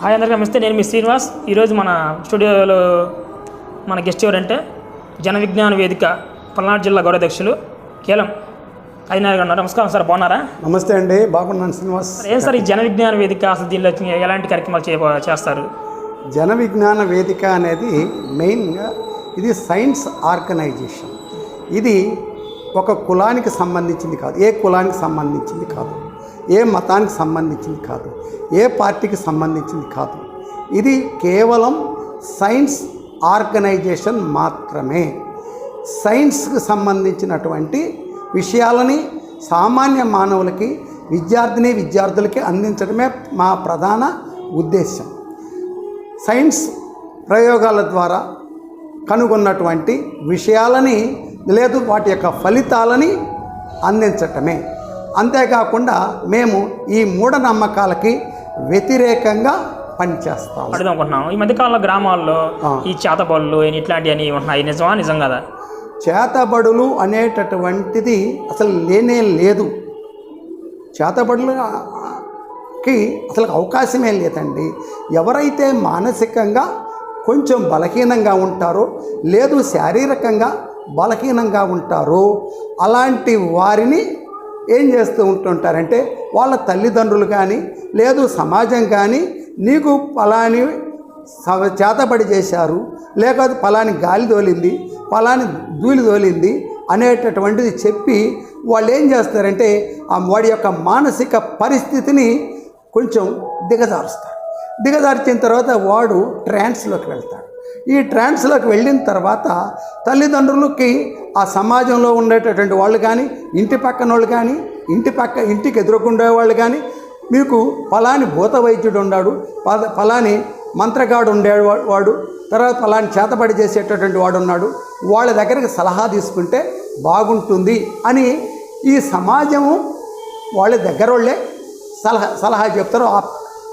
Hi అందరికీ నమస్తే నేను మీ శ్రీనివాస్. ఈరోజు మన స్టూడియోలో మన గెస్ట్ ఎవరంటే జన విజ్ఞాన వేదిక పల్నాడు జిల్లా గౌరవాధ్యక్షులు కేలం అదినారు గారు. నమస్కారం సార్ బాగున్నారా? నమస్తే అండి బాగున్నాను శ్రీనివాస్. ఏం సార్ ఈ జన విజ్ఞాన వేదిక అసలు దీనిలో ఎలాంటి కార్యక్రమాలు చేయ చేస్తారు? జన విజ్ఞాన వేదిక అనేది మెయిన్గా ఇది సైన్స్ ఆర్గనైజేషన్. ఇది ఒక కులానికి సంబంధించింది కాదు ఏ కులానికి సంబంధించింది కాదు. ఏ మతానికి సంబంధించింది కాదు ఏ పార్టీకి సంబంధించింది కాదు. ఇది కేవలం సైన్స్ ఆర్గనైజేషన్ మాత్రమే. సైన్స్కి సంబంధించినటువంటి విషయాలని సామాన్య మానవులకి విద్యార్థిని విద్యార్థులకి అందించడమే మా ప్రధాన ఉద్దేశం సైన్స్ ప్రయోగాల ద్వారా కనుగొన్నటువంటి విషయాలని లేదు వాటి యొక్క ఫలితాలని అందించటమే. అంతేకాకుండా మేము ఈ మూఢనమ్మకాలకి వ్యతిరేకంగా పనిచేస్తాం అడుగుదాం అనుకుంటున్నాం. ఈ మధ్యకాలంలో గ్రామాల్లో. ఈ చేతబడులు ఇట్లాంటివన్నీ ఉంటున్నాయి. నిజమా నిజం కదా? చేతబడులు అనేటటువంటిది అసలు లేనే లేదు. చేతబడులకి అసలు అవకాశమే లేదండి. ఎవరైతే మానసికంగా కొంచెం బలహీనంగా ఉంటారో లేదు శారీరకంగా బలహీనంగా ఉంటారో అలాంటి వారిని ఏం చేస్తూ ఉంటుంటారంటే వాళ్ళ తల్లిదండ్రులు కానీ లేదు సమాజం కానీ నీకు పలాని చేతబడి చేశారు లేకపోతే పలాని గాలి తోలింది పలాని ధూళి తోలింది అనేటటువంటిది చెప్పి వాళ్ళు ఏం చేస్తారంటే ఆ వాడి యొక్క మానసిక పరిస్థితిని కొంచెం దిగజారుస్తారు. దిగజార్చిన తర్వాత వాడు ట్రాన్స్లోకి వెళ్తాడు. ఈ ట్రాన్స్లోకి వెళ్ళిన తర్వాత తల్లిదండ్రులకి ఆ సమాజంలో ఉండేటటువంటి వాళ్ళు కానీ ఇంటి పక్కన వాళ్ళు కానీ ఇంటి పక్క ఇంటికి ఎదురుకుండే వాళ్ళు కానీ మీకు ఫలాని భూత వైద్యుడు ఉన్నాడు ఫలాని మంత్రగాడు ఉండేవాడు వాడు తర్వాత ఫలాని చేతబడి చేసేటటువంటి వాడు ఉన్నాడు వాళ్ళ దగ్గరికి సలహా తీసుకుంటే బాగుంటుంది అని ఈ సమాజము వాళ్ళ దగ్గర వాళ్ళే సలహా సలహా చెప్తారు.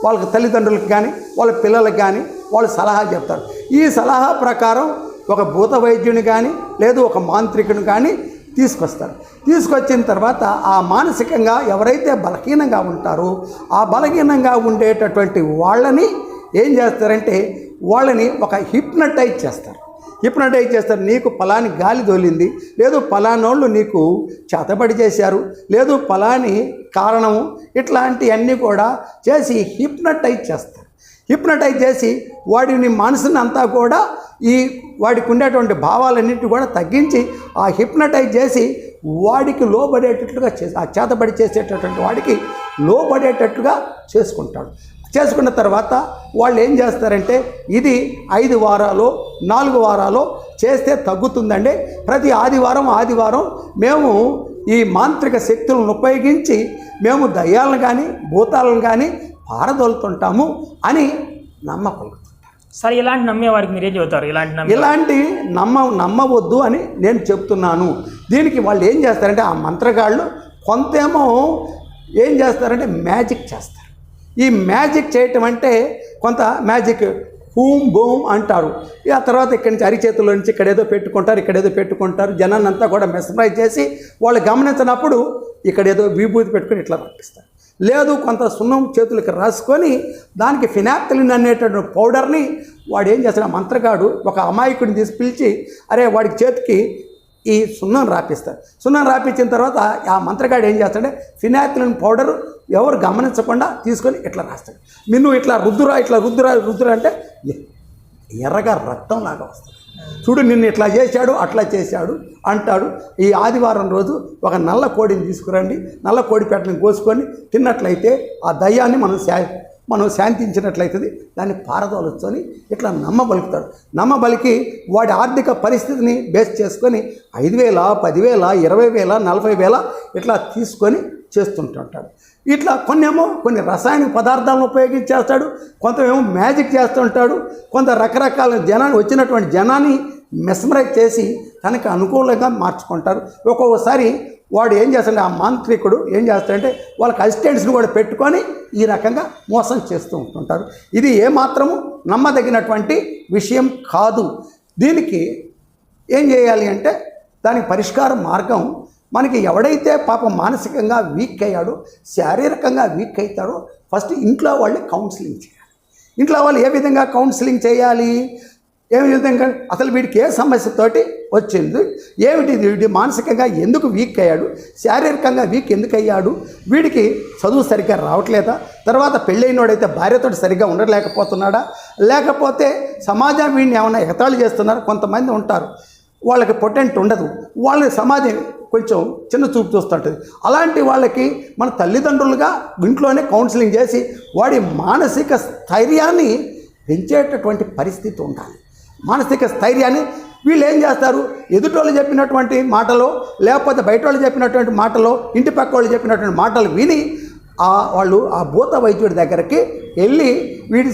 వాళ్ళకి తల్లిదండ్రులకు కానీ వాళ్ళ పిల్లలకు కానీ వాళ్ళు సలహా చెప్తారు. ఈ సలహా ప్రకారం ఒక భూత వైద్యుని కానీ లేదు ఒక మాంత్రికుని కానీ తీసుకొస్తారు. తీసుకొచ్చిన తర్వాత ఆ మానసికంగా ఎవరైతే బలహీనంగా ఉంటారో ఆ బలహీనంగా ఉండేటటువంటి వాళ్ళని ఏం చేస్తారంటే వాళ్ళని ఒక హిప్నటైజ్ చేస్తారు. హిప్నటైజ్ చేస్తారు. నీకు పలాని గాలి తోలింది లేదు పలానోళ్ళు నీకు చేతబడి చేశారు లేదు పలాని కారణము ఇట్లాంటివన్నీ కూడా చేసి హిప్నటైజ్ చేస్తారు. హిప్నటైజ్ చేసి వాడిని మనసుని అంతా కూడా ఈ వాడికి ఉండేటువంటి భావాలన్నింటినీ కూడా తగ్గించి ఆ హిప్నటైజ్ చేసి వాడికి లోబడేటట్లుగా చేసి ఆ చేతబడి చేసేటటువంటి వాడికి లోబడేటట్లుగా చేసుకుంటాడు. చేసుకున్న తర్వాత వాళ్ళు ఏం చేస్తారంటే ఇది ఐదు వారాలు నాలుగు వారాలు చేస్తే తగ్గుతుందండి. ప్రతి ఆదివారం ఆదివారం మేము ఈ మాంత్రిక శక్తులను ఉపయోగించి మేము దయ్యాలను కానీ భూతాలను కానీ పారదోలుతుంటాము అని నమ్మకం సార్ ఇలాంటి నమ్మే వారికి మీరేం చెబుతారు? ఇలాంటి నమ్మే ఇలాంటి నమ్మ నమ్మవద్దు అని నేను చెప్తున్నాను. దీనికి వాళ్ళు ఏం చేస్తారంటే ఆ మంత్రగాళ్ళు కొంతేమో ఏం చేస్తారంటే మ్యాజిక్ చేస్తారు. ఈ మ్యాజిక్ చేయటం అంటే కొంత మ్యాజిక్ హూమ్ బూమ్ అంటారు. ఆ తర్వాత ఇక్కడి నుంచి అరిచేతుల నుంచి ఇక్కడ ఏదో పెట్టుకుంటారు ఇక్కడ ఏదో పెట్టుకుంటారు జనాన్ని అంతా కూడా మెస్మరైజ్ చేసి వాళ్ళు గమనించినప్పుడు ఇక్కడ ఏదో విభూతి పెట్టుకొని ఇట్లా పంపిస్తారు. లేదు కొంత సున్నం చేతులకి రాసుకొని దానికి ఫినాప్తలిన్ అనేటువంటి పౌడర్ని వాడు ఏం చేస్తాడు మంత్రగాడు ఒక అమాయకుడిని తీసి పిలిచి అరే వాడికి చేతికి ఈ సున్నం రాపిస్తాడు. సున్నం రాపించిన తర్వాత ఆ మంత్రగాడు ఏం చేస్తాడే ఫినాప్తలిన్ పౌడర్ ఎవరు గమనించకుండా తీసుకొని ఇట్లా రాస్తాడు. మిన్ను ఇట్లా రుద్దురా ఇట్లా రుద్దురా రుద్దురా అంటే ఎర్రగా రక్తం లాగా వస్తుంది. చూడు నిన్ను ఇట్లా చేశాడు అట్లా చేశాడు అంటాడు. ఈ ఆదివారం రోజు ఒక నల్ల కోడిని తీసుకురండి. నల్ల కోడి పెట్టని కోసుకొని తిన్నట్లయితే ఆ దయ్యాన్ని మనం శా మనం శాంతించినట్లయితుంది. దాన్ని పారదోలొచ్చని ఇట్లా నమ్మబలుకుతాడు నమ్మబలికి వాడి ఆర్థిక పరిస్థితిని బేస్ చేసుకొని ఐదు వేల పదివేల ఇరవై వేల నలభై వేల ఇట్లా తీసుకొని చేస్తుంటుంటాడు. ఇట్లా కొన్నేమో కొన్ని రసాయనిక పదార్థాలను ఉపయోగించేస్తాడు కొంత ఏమో మ్యాజిక్ చేస్తుంటాడు కొంత రకరకాల జనాన్ని వచ్చినటువంటి జనాన్ని మెస్మరైజ్ చేసి తనకు అనుకూలంగా మార్చుకుంటారు. ఒక్కొక్కసారి వాడు ఏం చేస్తాడు ఆ మాంత్రికుడు ఏం చేస్తాడంటే వాళ్ళకి అసిస్టెంట్స్ని కూడా పెట్టుకొని ఈ రకంగా మోసం చేస్తూ ఉంటుంటారు. ఇది ఏమాత్రము నమ్మదగినటువంటి విషయం కాదు. దీనికి ఏం చేయాలి అంటే దానికి పరిష్కార మార్గం మనకి ఎవడైతే పాపం మానసికంగా వీక్ అయ్యాడో శారీరకంగా వీక్ అవుతాడో ఫస్ట్ ఇంట్లో వాళ్ళు కౌన్సిలింగ్ చేయాలి. ఇంట్లో వాళ్ళు ఏ విధంగా కౌన్సిలింగ్ చేయాలి? ఏ విధంగా? అసలు వీడికి ఏ సమస్యతోటి వచ్చింది? ఏమిటి వీడి మానసికంగా ఎందుకు వీక్ అయ్యాడు? శారీరకంగా వీక్ ఎందుకు అయ్యాడు? వీడికి చదువు సరిగ్గా రావట్లేదా? తర్వాత పెళ్ళైనోడైతే భార్యతో సరిగ్గా ఉండలేకపోతున్నాడా? లేకపోతే సమాజం వీడిని ఏమైనా ఎగతాళి చేస్తున్నారు? కొంతమంది ఉంటారు. వాళ్ళకి పొటెంట్ ఉండదు. వాళ్ళని సమాజం కొంచెం చిన్న చూపు చూస్తుంటుంది. అలాంటి వాళ్ళకి మన తల్లిదండ్రులుగా ఇంట్లోనే కౌన్సిలింగ్ చేసి వాడి మానసిక స్థైర్యాన్ని పెంచేటటువంటి పరిస్థితి ఉండాలి. మానసిక స్థైర్యాన్ని వీళ్ళు ఏం చేస్తారు? ఎదుటోళ్ళు చెప్పినటువంటి మాటలో లేకపోతే బయట వాళ్ళు చెప్పినటువంటి మాటలో ఇంటి పక్క వాళ్ళు చెప్పినటువంటి మాటలు విని ఆ వాళ్ళు ఆ భూత వైద్యుడి దగ్గరికి వెళ్ళి వీడి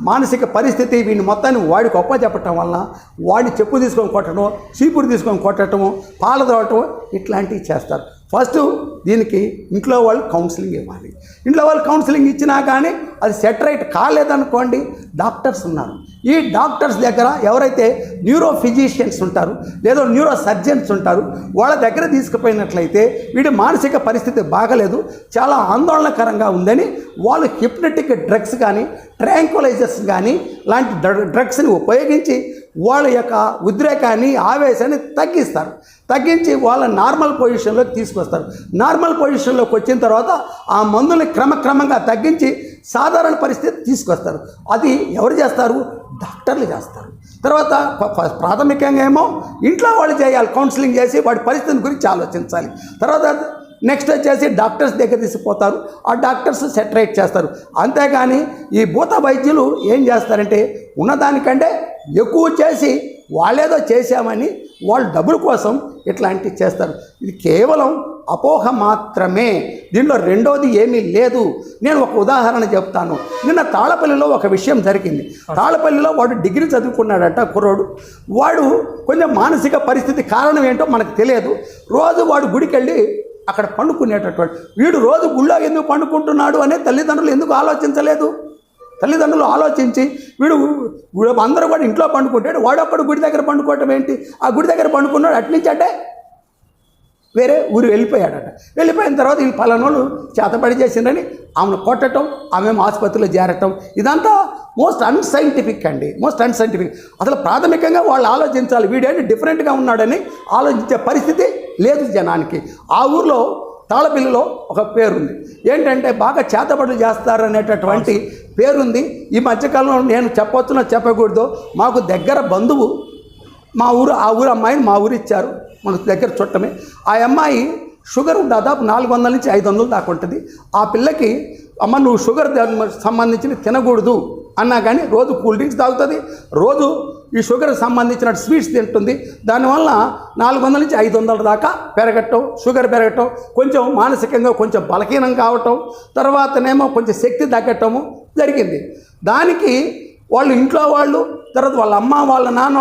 మానసిక పరిస్థితి వీడిని మొత్తాన్ని వాడి గొప్ప చెప్పటం వలన వాడిని చెప్పు తీసుకొని కొట్టడం చీపురు తీసుకొని కొట్టడం పాల తోవటం ఇట్లాంటివి చేస్తారు. ఫస్ట్ దీనికి ఇంట్లో వాళ్ళు కౌన్సిలింగ్ ఇవ్వాలి. ఇంట్లో వాళ్ళు కౌన్సిలింగ్ ఇచ్చినా కానీ అది సెట్రైట్ కాలేదనుకోండి డాక్టర్స్ ఉన్నారు. ఈ డాక్టర్స్ దగ్గర ఎవరైతే న్యూరో ఫిజిషియన్స్ ఉంటారు లేదా న్యూరో సర్జన్స్ ఉంటారు వాళ్ళ దగ్గర తీసుకుపోయినట్లయితే వీడి మానసిక పరిస్థితి బాగలేదు చాలా ఆందోళనకరంగా ఉందని వాళ్ళు హిప్నటిక్ డ్రగ్స్ కానీ ట్రాంక్వలైజర్స్ కానీ లాంటి డ్ర- డ్రగ్స్ని ఉపయోగించి వాళ్ళ యొక్క ఉద్రేకాన్ని ఆవేశాన్ని తగ్గిస్తారు. తగ్గించి వాళ్ళ నార్మల్ పొజిషన్లోకి తీసుకొస్తారు. నార్మల్ పొజిషన్లోకి వచ్చిన తర్వాత ఆ మందుని క్రమక్రమంగా తగ్గించి సాధారణ పరిస్థితి తీసుకొస్తారు. అది ఎవరు చేస్తారు? డాక్టర్లు చేస్తారు. తర్వాత ప్రాథమికంగా ఏమో ఇంట్లో వాళ్ళు చేయాలి కౌన్సిలింగ్ చేసి వాడి పరిస్థితిని గురించి ఆలోచించాలి. తర్వాత నెక్స్ట్ వచ్చేసి డాక్టర్స్ దగ్గర తీసుకుపోతారు. ఆ డాక్టర్స్ సెటరేట్ చేస్తారు. అంతేగాని ఈ భూత వైద్యులు ఏం చేస్తారంటే ఉన్నదానికంటే ఎక్కువ చేసి వాళ్ళేదో చేశామని వాళ్ళు డబ్బుల కోసం ఇట్లాంటివి చేస్తారు. ఇది కేవలం అపోహ మాత్రమే. దీనిలో రెండోది ఏమీ లేదు. నేను ఒక ఉదాహరణ చెప్తాను. నిన్న తాళపల్లిలో ఒక విషయం జరిగింది. తాళపల్లిలో వాడు డిగ్రీ చదువుకున్నాడట కుర్రోడు. వాడు కొంచెం మానసిక పరిస్థితి కారణం ఏంటో మనకు తెలియదు. రోజు వాడు గుడికి వెళ్ళి అక్కడ పండుకునేటటువంటి వీడు రోజు గుళ్ళో ఎందుకు పండుకుంటున్నాడు అనే తల్లిదండ్రులు ఎందుకు ఆలోచించలేదు? తల్లిదండ్రులు ఆలోచించి వీడు వీడు అందరూ కూడా ఇంట్లో పండుకుంటాడు వాడొక్కడు గుడి దగ్గర పండుకోవటం ఏంటి? ఆ గుడి దగ్గర పండుకున్నాడు అట్నుంచి అంటే వేరే ఊరు వెళ్ళిపోయాడట. వెళ్ళిపోయిన తర్వాత వీళ్ళు పలానోళ్ళు చేతపడి చేసిందని ఆమెను కొట్టడం ఆమె ఆసుపత్రిలో చేరటం ఇదంతా మోస్ట్ అన్సైంటిఫిక్ అండి మోస్ట్ అన్సైంటిఫిక్. అసలు ప్రాథమికంగా వాళ్ళు ఆలోచించాలి వీడేంటి డిఫరెంట్గా ఉన్నాడని ఆలోచించే పరిస్థితి లేదు జనానికి. ఆ ఊర్లో తాళపిల్లిలో ఒక పేరుంది. ఏంటంటే బాగా చేతబడులు చేస్తారనేటటువంటి పేరుంది. ఈ మధ్యకాలంలో నేను చెప్పొచ్చునో చెప్పకూడదు. మాకు దగ్గర బంధువు మా ఊరు ఆ ఊరు అమ్మాయిని మా ఊరు ఇచ్చారు. మనకు దగ్గర చుట్టమే. ఆ అమ్మాయి షుగర్ దాదాపు నాలుగు వందల నుంచి ఐదు వందలు దాకా ఉంటుంది. ఆ పిల్లకి అమ్మ నువ్వు షుగర్ సంబంధించినవి సంబంధించిన తినకూడదు. అన్నా కానీ రోజు కూల్ డ్రింక్స్ తాగుతుంది. రోజు ఈ షుగర్కి సంబంధించిన స్వీట్స్ తింటుంది. దానివల్ల నాలుగు వందల నుంచి ఐదు వందల దాకా పెరగటం షుగర్ పెరగటం కొంచెం మానసికంగా కొంచెం బలహీనం కావటం తర్వాతనేమో కొంచెం శక్తి తగ్గటము జరిగింది. దానికి వాళ్ళు ఇంట్లో వాళ్ళు తర్వాత వాళ్ళ అమ్మ వాళ్ళ నాన్న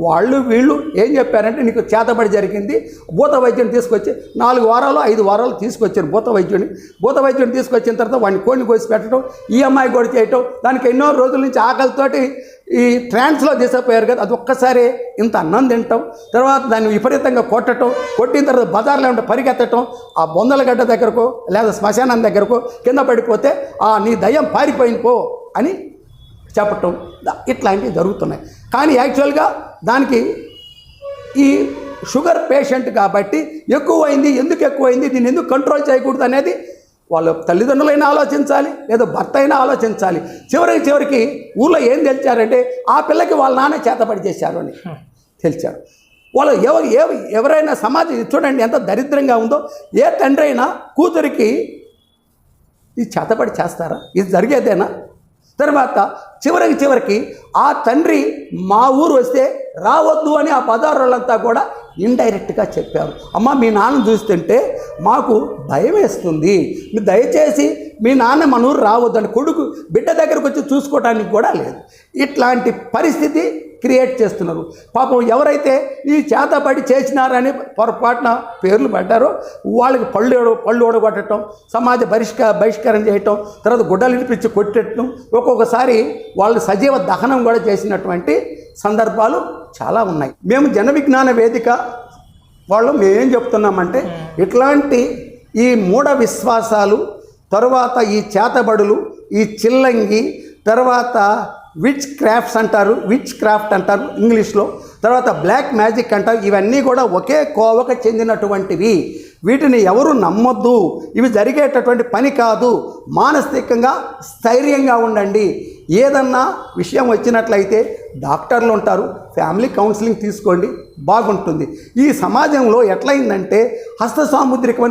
వాళ్ళు వీళ్ళు ఏం చెప్పారంటే నీకు చేతబడి జరిగింది భూత వైద్యుని తీసుకొచ్చి నాలుగు వారాలు ఐదు వారాలు తీసుకొచ్చారు భూత వైద్యుని. భూత వైద్యుని తీసుకొచ్చిన తర్వాత వాడిని కోడిని కోసి పెట్టడం ఈ అమ్మాయి కూడా చేయటం దానికి ఎన్నో రోజుల నుంచి ఆకలితోటి ఈ ట్రాన్స్లో తీసుకుపోయారు కదా అది ఒక్కసారి ఇంత అన్నం తింటాం తర్వాత దాన్ని విపరీతంగా కొట్టడం కొట్టిన తర్వాత బజార్లో ఉంటే పరిగెత్తటం ఆ బొందలగడ్డ దగ్గరకు లేదా శ్మశానం దగ్గరకు కింద పడిపోతే ఆ నీ దయ్యం పారిపోయింది పో అని చెప్పటం ఇట్లాంటివి జరుగుతున్నాయి. కానీ యాక్చువల్గా దానికి ఈ షుగర్ పేషెంట్ కాబట్టి ఎక్కువైంది ఎందుకు ఎక్కువైంది దీన్ని ఎందుకు కంట్రోల్ చేయకూడదు అనేది వాళ్ళ తల్లిదండ్రులైనా ఆలోచించాలి లేదా భర్త అయినా ఆలోచించాలి. చివరికి చివరికి ఊళ్ళో ఏం తెలిచారంటే ఆ పిల్లకి వాళ్ళ నాన్న చేతపడి చేశారు అని తెలిచారు. వాళ్ళు ఎవరు ఎవ ఎవరైనా సమాజం చూడండి ఎంత దరిద్రంగా ఉందో ఏ తండ్రి అయినా కూతురికి ఇది చేతబడి చేస్తారా? ఇది జరిగేదేనా? తర్వాత చివరికి చివరికి ఆ తండ్రి మా ఊరు వస్తే రావద్దు అని ఆ పదార్థాలంతా కూడా ఇండైరెక్ట్గా చెప్పారు. అమ్మ మీ నాన్న చూస్తుంటే మాకు భయం వేస్తుంది. దయచేసి మీ నాన్న మన ఊరు రావద్దని కొడుకు బిడ్డ దగ్గరకు వచ్చి చూసుకోవడానికి కూడా లేదు. ఇట్లాంటి పరిస్థితి క్రియేట్ చేస్తున్నారు. పాపం ఎవరైతే ఈ చేతబడి చేసినారని పొరపాటున పేర్లు పడ్డారో వాళ్ళకి పళ్ళు పళ్ళు ఓడగొట్టడం సమాజ బహిష్క బహిష్కరణ చేయటం తర్వాత గుడ్డలు వినిపించి కొట్టడం ఒక్కొక్కసారి వాళ్ళు సజీవ దహనం కూడా చేసినటువంటి సందర్భాలు చాలా ఉన్నాయి. మేము జన విజ్ఞాన వేదిక వాళ్ళు మేమేం చెప్తున్నామంటే ఇట్లాంటి ఈ మూఢ విశ్వాసాలు తరువాత ఈ చేతబడులు ఈ చిల్లంగి తర్వాత విచ్ క్రాఫ్ట్స్ అంటారు విచ్ క్రాఫ్ట్ అంటారు ఇంగ్లీష్లో. తర్వాత బ్లాక్ మ్యాజిక్ అంటారు ఇవన్నీ కూడా ఒకే కోవకు చెందినటువంటివి. వీటిని ఎవరు నమ్మొద్దు. ఇవి జరిగేటటువంటి పని కాదు. మానసికంగా స్థైర్యంగా ఉండండి. ఏదన్నా విషయం వచ్చినట్లయితే డాక్టర్లు ఉంటారు ఫ్యామిలీ కౌన్సిలింగ్ తీసుకోండి బాగుంటుంది. ఈ సమాజంలో ఎట్లయిందంటే హస్త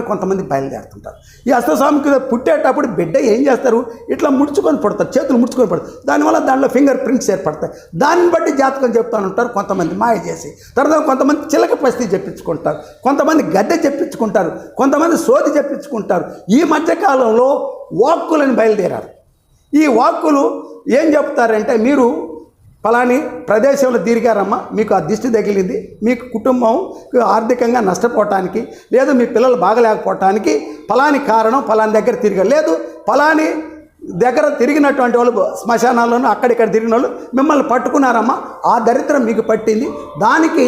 కొంతమంది బయలుదేరుతుంటారు. ఈ హస్త పుట్టేటప్పుడు బిడ్డ ఏం చేస్తారు? ఇట్లా ముడుచుకొని పడతారు చేతులు ముడుచుకొని పడతారు. దానివల్ల దాంట్లో ఫింగర్ ప్రింట్స్ ఏర్పడతాయి. దాన్ని బట్టి జాతకం చెప్తానంటారు కొంతమంది మాయ చేసి. తర్వాత కొంతమంది చిలక పస్తి చెప్పించుకుంటారు. కొంతమంది గడ్డ చెప్పించుకుంటారు. కొంతమంది సోది చెప్పించుకుంటారు. ఈ మధ్యకాలంలో వాక్కులని బయలుదేరారు. ఈ వాక్కులు ఏం చెప్తారంటే మీరు ఫలాని ప్రదేశంలో తిరిగారమ్మా మీకు ఆ దిష్టి తగిలింది మీకు కుటుంబం ఆర్థికంగా నష్టపోవటానికి లేదు మీ పిల్లలు బాగలేకపోవటానికి ఫలాని కారణం ఫలాని దగ్గర తిరిగారు. లేదు ఫలాని దగ్గర తిరిగినటువంటి వాళ్ళు శ్మశానాల్లోనూ అక్కడిక్కడ తిరిగిన వాళ్ళు మిమ్మల్ని పట్టుకున్నారమ్మా ఆ దరిద్రం మీకు పట్టింది. దానికి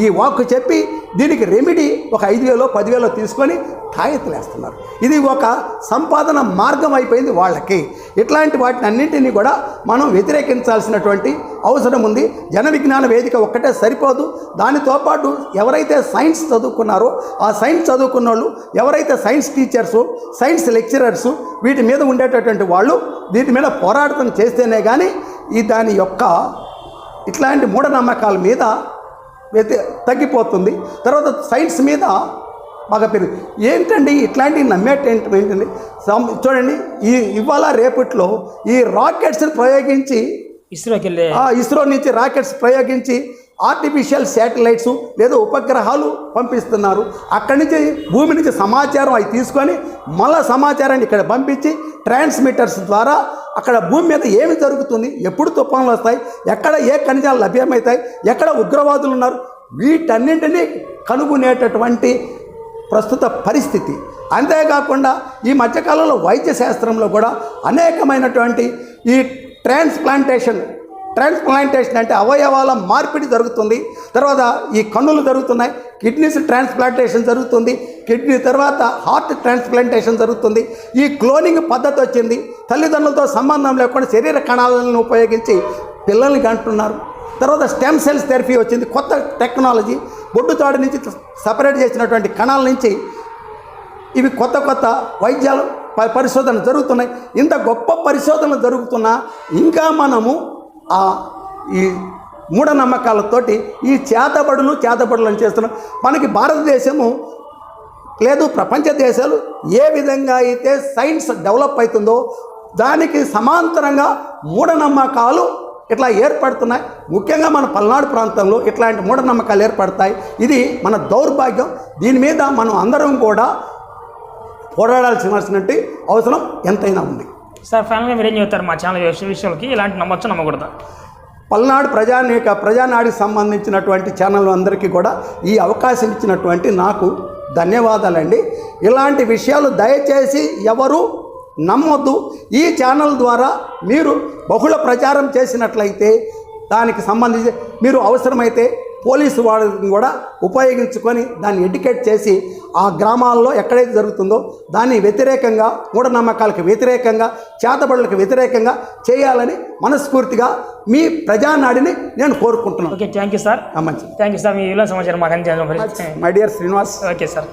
ఈ వాక్కు చెప్పి దీనికి రెమెడీ ఒక ఐదు వేలో పదివేలో తీసుకొని తాయెత్తులేస్తున్నారు. ఇది ఒక సంపాదన మార్గం అయిపోయింది వాళ్ళకి. ఇట్లాంటి వాటిని అన్నింటినీ కూడా మనం వ్యతిరేకించాల్సినటువంటి అవసరం ఉంది. జన విజ్ఞాన వేదిక ఒక్కటే సరిపోదు. దానితో పాటు ఎవరైతే సైన్స్ చదువుకున్నారో ఆ సైన్స్ చదువుకున్న వాళ్ళు ఎవరైతే సైన్స్ టీచర్సు సైన్స్ లెక్చరర్సు వీటి మీద ఉండేటటువంటి వాళ్ళు దీని మీద పోరాటం చేస్తేనే కానీ ఈ దాని యొక్క ఇట్లాంటి మూఢనమ్మకాల మీద తగ్గిపోతుంది. తర్వాత సైన్స్ మీద బాగా పెరుగు ఏంటండి ఇట్లాంటివి నమ్మేటేంటి ఏంటండి? చూడండి ఈ ఇవాళ రేపట్లో ఈ రాకెట్స్ని ప్రయోగించి ఇస్రోకి ఇస్రో నుంచి రాకెట్స్ ప్రయోగించి ఆర్టిఫిషియల్ శాటిలైట్స్ లేదా ఉపగ్రహాలు పంపిస్తున్నారు. అక్కడి నుంచి భూమి నుంచి సమాచారం అవి తీసుకొని మళ్ళా సమాచారాన్ని ఇక్కడ పంపించి ట్రాన్స్మిటర్స్ ద్వారా అక్కడ భూమి మీద ఏమి జరుగుతుంది ఎప్పుడు తుఫాన్లు వస్తాయి ఎక్కడ ఏ ఖనిజాలు లభ్యమవుతాయి ఎక్కడ ఉగ్రవాదులు ఉన్నారు వీటన్నింటినీ కనుగొనేటటువంటి ప్రస్తుత పరిస్థితి. అంతేకాకుండా ఈ మధ్యకాలంలో వైద్య శాస్త్రంలో కూడా అనేకమైనటువంటి ఈ ట్రాన్స్ప్లాంటేషన్ ట్రాన్స్ప్లాంటేషన్ అంటే అవయవాల మార్పిడి జరుగుతుంది. తర్వాత ఈ కన్నులు జరుగుతున్నాయి. కిడ్నీస్ ట్రాన్స్ప్లాంటేషన్ జరుగుతుంది. కిడ్నీ తర్వాత హార్ట్ ట్రాన్స్ప్లాంటేషన్ జరుగుతుంది. ఈ క్లోనింగ్ పద్ధతి వచ్చింది. తల్లిదండ్రులతో సంబంధం లేకుండా శరీర కణాలను ఉపయోగించి పిల్లల్ని కంటున్నారు తర్వాత స్టెమ్ సెల్స్ థెరపీ వచ్చింది. కొత్త టెక్నాలజీ. బొడ్డు తాడు నుంచి సపరేట్ చేసినటువంటి కణాల నుంచి ఇవి కొత్త కొత్త వైద్యాలు పరిశోధన జరుగుతున్నాయి. ఇంత గొప్ప పరిశోధనలు జరుగుతున్నా ఇంకా మనము ఆ ఈ మూఢనమ్మకాలతోటి ఈ చేతబడులు చేతబడులు అని చేస్తున్నాం. మనకి భారతదేశము లేదు ప్రపంచ దేశాలు ఏ విధంగా అయితే సైన్స్ డెవలప్ అవుతుందో దానికి సమాంతరంగా మూఢనమ్మకాలు ఇట్లా ఏర్పడుతున్నాయి. ముఖ్యంగా మన పల్నాడు ప్రాంతంలో ఇట్లాంటి మూఢనమ్మకాలు ఏర్పడతాయి. ఇది మన దౌర్భాగ్యం. దీని మీద మనం అందరం కూడా పోరాడాల్సినటువంటి అవసరం ఎంతైనా ఉంది. సార్ ఫైనల్గా మీరు ఏం చెప్తారు మా ఛానల్ విషయాలకి ఇలాంటి నమ్మొచ్చు నమ్మకూడదా? పల్నాడు ప్రజానేక ప్రజానాడికి సంబంధించినటువంటి ఛానల్ అందరికీ కూడా ఈ అవకాశం ఇచ్చినటువంటి నాకు ధన్యవాదాలండి. ఇలాంటి విషయాలు దయచేసి ఎవరు నమ్మొద్దు. ఈ ఛానల్ ద్వారా మీరు బహుళ ప్రచారం చేసినట్లయితే దానికి సంబంధించి మీరు అవసరమైతే పోలీసు వాళ్ళని కూడా ఉపయోగించుకొని దాన్ని ఎడ్యుకేట్ చేసి ఆ గ్రామాల్లో ఎక్కడైతే జరుగుతుందో దాన్ని వ్యతిరేకంగా మూఢనమ్మకాలకు వ్యతిరేకంగా చేతబడులకు వ్యతిరేకంగా చేయాలని మనస్ఫూర్తిగా మీ ప్రజానాడిని నేను కోరుకుంటున్నాను. Okay thank you sir. ఆ, మంచిది. థ్యాంక్ యూ సార్ మీ విలువ సమాచారం మాకు my dear Srinivas. Okay sir.